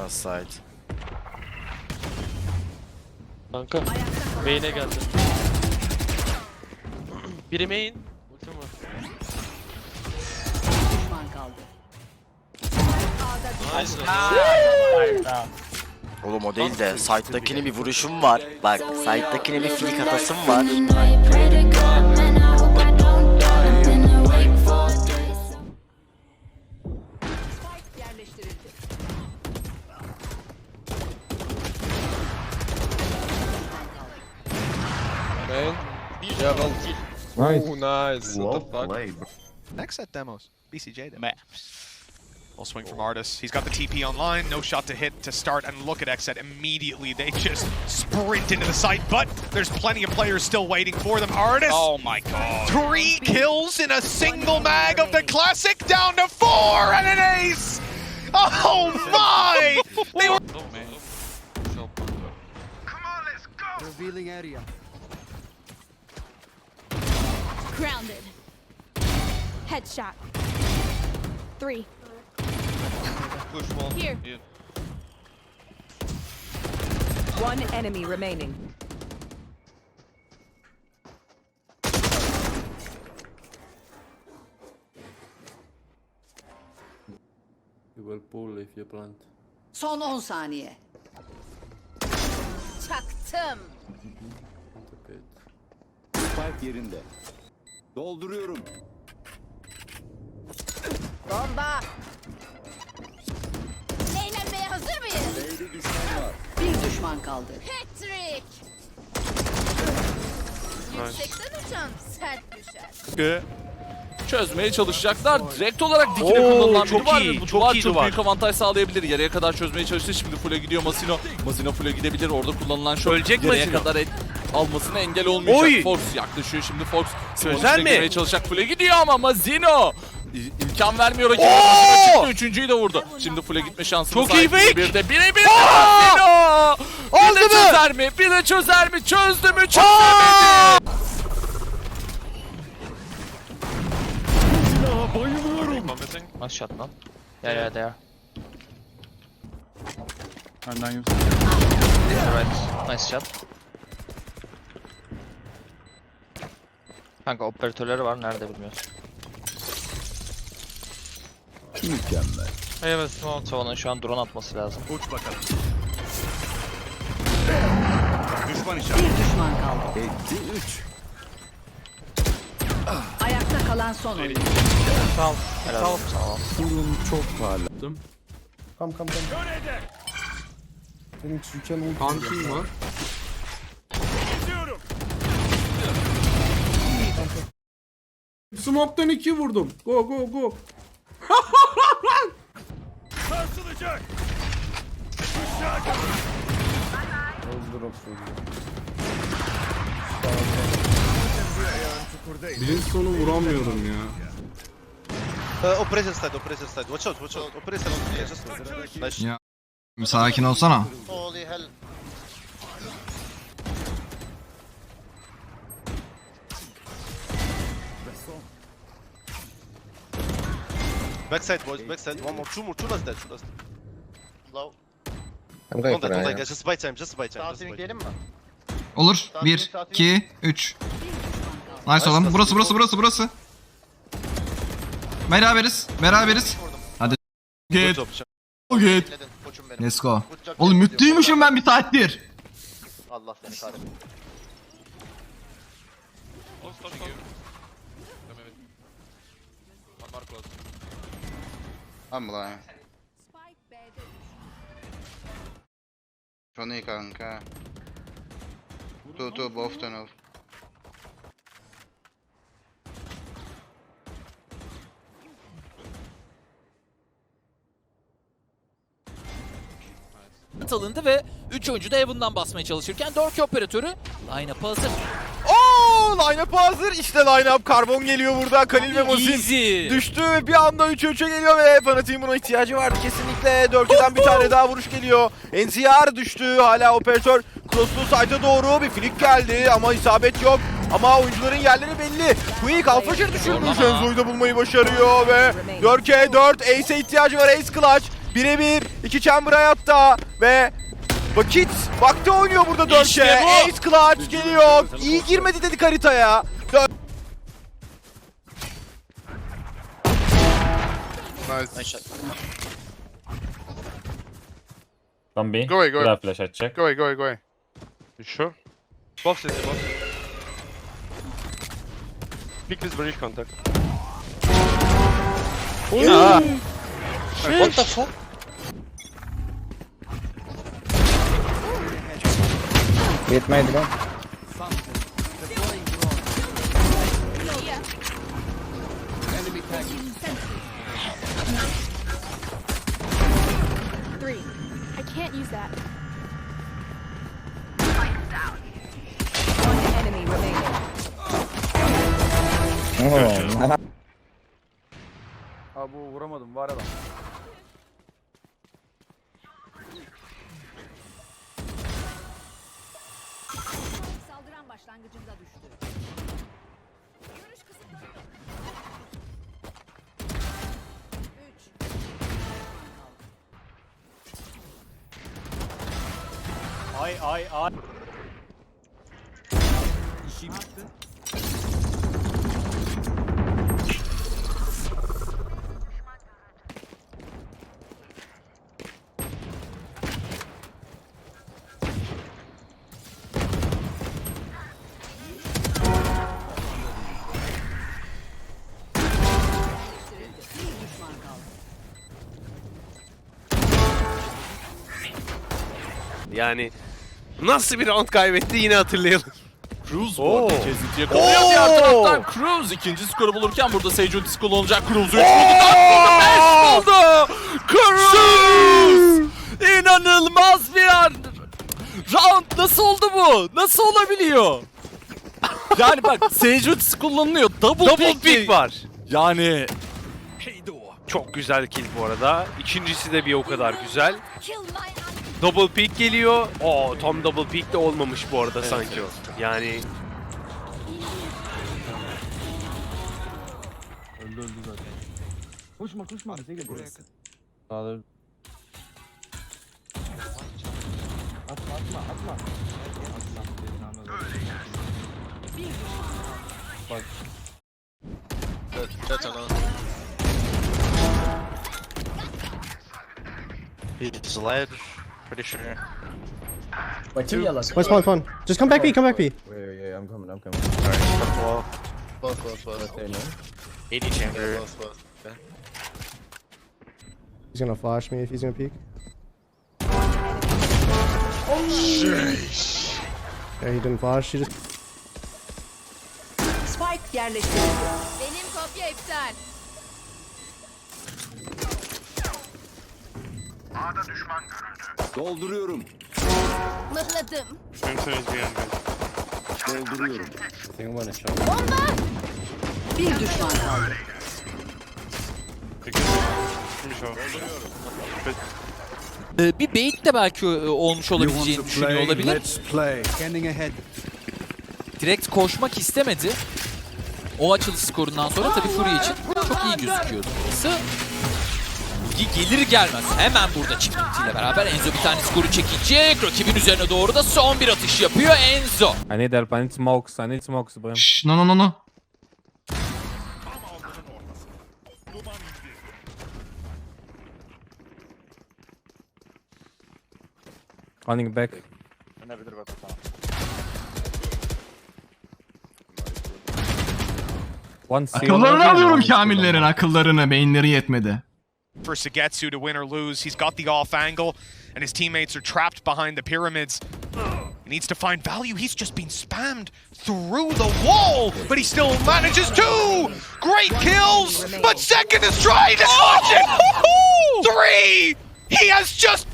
One side. Kanka. Main'e geldi. Biri main. Ultim var. Düşman kaldı. Nice. Oğlum o değil de side'dakine bir vuruşum var. Bak side'dakine bir flick atasım var. Man. Yeah, well. Nice. Oh, nice. Well What the fuck? played, bro. Next set demos. BCJ demo. I'll swing from Artis. He's got the TP online, no shot to hit to start, and look at Xset immediately. They just sprint into the site, but there's plenty of players still waiting for them. Artis, Oh my god. three kills in a single mag of the Classic, down to four, and an ace! Oh my! They were oh, Revealing area. Grounded. Headshot. Three. Push wall. Here. One enemy remaining. You will pull if you plant. Son 10 saniye. Çaktım. Spike yerinde. Dolduruyorum. Bomba. Eğlenmeye hazır mıyız? B'de düşman var. Bir düşman kaldı. Patrick. Yüksekten uçan sert düşer. Çözmeye çalışacaklar. Direkt olarak dikine Oo, kullanılan çok biri var. iyi, Bu çok duvar iyi çok duvar. büyük avantaj sağlayabilir. Yarıya kadar çözmeye çalıştı. Şimdi full'e gidiyor Masino. Masino full'e gidebilir. Orada kullanılan şok Ölecek yarıya Masino. kadar et, almasına engel olmayacak. Oy! Fox yaklaşıyor şimdi Fox. Çözer mi? çalışacak. Full'e gidiyor ama Mazino. İmkan vermiyor! Mazino çıktı. Üçüncüyü de vurdu. Şimdi full'e gitme şansı Çok iyi fake. Bir de bire bir de Mazino. Bir de çözer mi? Bir de çözer mi? Çözdü mü? Çözemedi. Nice shot lan. Yeah yeah there. Right. Nice shot. Kanka operatörleri var nerede bilmiyoruz. Mükemmel. Evet tamam. Savunun şu an drone atması lazım. Düşman Bir düşman kaldı. Etti 3. Ayakta kalan son oyuncu. Tamam. Helal olsun. Tamam. Durum çok parlak. Come come come. Phoenix you can ult. Hunting var. Smoke'tan iki vurdum. Go go go. Birinci sonu vuramıyorum ya. Uh, operator side, operator side. Watch out, watch out. Just nice. Ya. Sakin olsana. Holy hell. Backside boys, backside. One more, two more, two last dead, two last. Low. I'm going Don't die, don't die guys. Just buy time, just buy time. Just buy time. Olur. 1, 2, 3. Nice oğlum. Burası burası burası burası. Beraberiz. Beraberiz. Hadi. Good Git. job. Git. Let's go. Oğlum müthiymüşüm ben bir saattir. Allah seni kahretsin. I'm lying. Spike B'de Funny kanka. Two two both tunnel. Alındı ve 3 oyuncu da Heaven'dan basmaya çalışırken Dorky operatörü line-up'a hazır. Oo, line-up hazır. İşte line-up. Karbon geliyor burada. Kalil ve. Easy. Düştü bir anda 3'e 3'e geliyor ve Fanatik'in buna ihtiyacı vardı kesinlikle. Dörke'den bir tane daha vuruş geliyor. NCR düştü. Hala operatör crosslu site'a doğru bir flick geldi ama isabet yok. Ama oyuncuların yerleri belli. Quick Alfajir düşürmüş. Enzo'yu da bulmayı başarıyor ve Dörke 4 Ace'e ihtiyacı var. Ace Clutch. Birebir iki chamber hayatta ve vakit vakti oynuyor burada Dörke. İşte bu. Ace Clutch geliyor. İyi girmedi dedik haritaya. Dör- Nice shot. B. Go away, go away. Flash, check. Go away, go away, go away. You sure? Box is box. Pick this bridge contact. What the fuck? Three. I can't use that. One enemy remaining. Abi vuramadım var adam. Başlangıcında düştü. Görüş kısıtlanıyor. Üç. Ay ay ay. Bir Yani nasıl bir round kaybetti yine hatırlayalım. Cruz bu arada kesinti yakalıyor diğer taraftan. Cruz ikinci skoru bulurken burada Sage ultisi kullanılacak. Cruz 3 buldu, 4 buldu, 5 buldu. Cruz! İnanılmaz bir an. Round nasıl oldu bu? Nasıl olabiliyor? Yani bak Sage ultisi kullanılıyor. Double, Double pick, pick var. Yani Çok güzel kill bu arada. İkincisi de bir o kadar güzel. Double pick geliyor. Oo tam double pick de olmamış bu arada sanki o. Yani Öldü öldü zaten. Koşma koşma bize gel. Atma atma atma. Bir düşman kaldı. He's led. Pretty sure. Where's one one? Just come back B, come back B. Alright, 80 chamber. He's gonna flash me if he's gonna peek. Yeah, he didn't flash. He just Spike yerleştirildi. Benim kopya iptal. Dolduruyorum. Mıhladım. Dolduruyorum. Bir düşman kaldı. Ee, bir bait de belki e, olmuş olabileceğini düşünüyor olabilir. Play. Standing ahead. Direkt koşmak istemedi. O açılış skorundan sonra tabii Fury için çok iyi gözüküyordu burası. Gi- Gelir gelmez hemen burada çift ultiyle beraber Enzo bir tane skoru çekecek. Rakibin üzerine doğru da son bir atış yapıyor Enzo. I need help, I need smokes, I need smokes, bro. Şşş no no no no. Running back. One seal. Akıllarını alıyorum Kamillerin akıllarını beyinleri yetmedi. For Sagetsu to win or lose, he's got the off angle, and his teammates are trapped behind the pyramids. He needs to find value. He's just been spammed through the wall, but he still manages two great kills. But second is trying to clutch it. Three. He has just.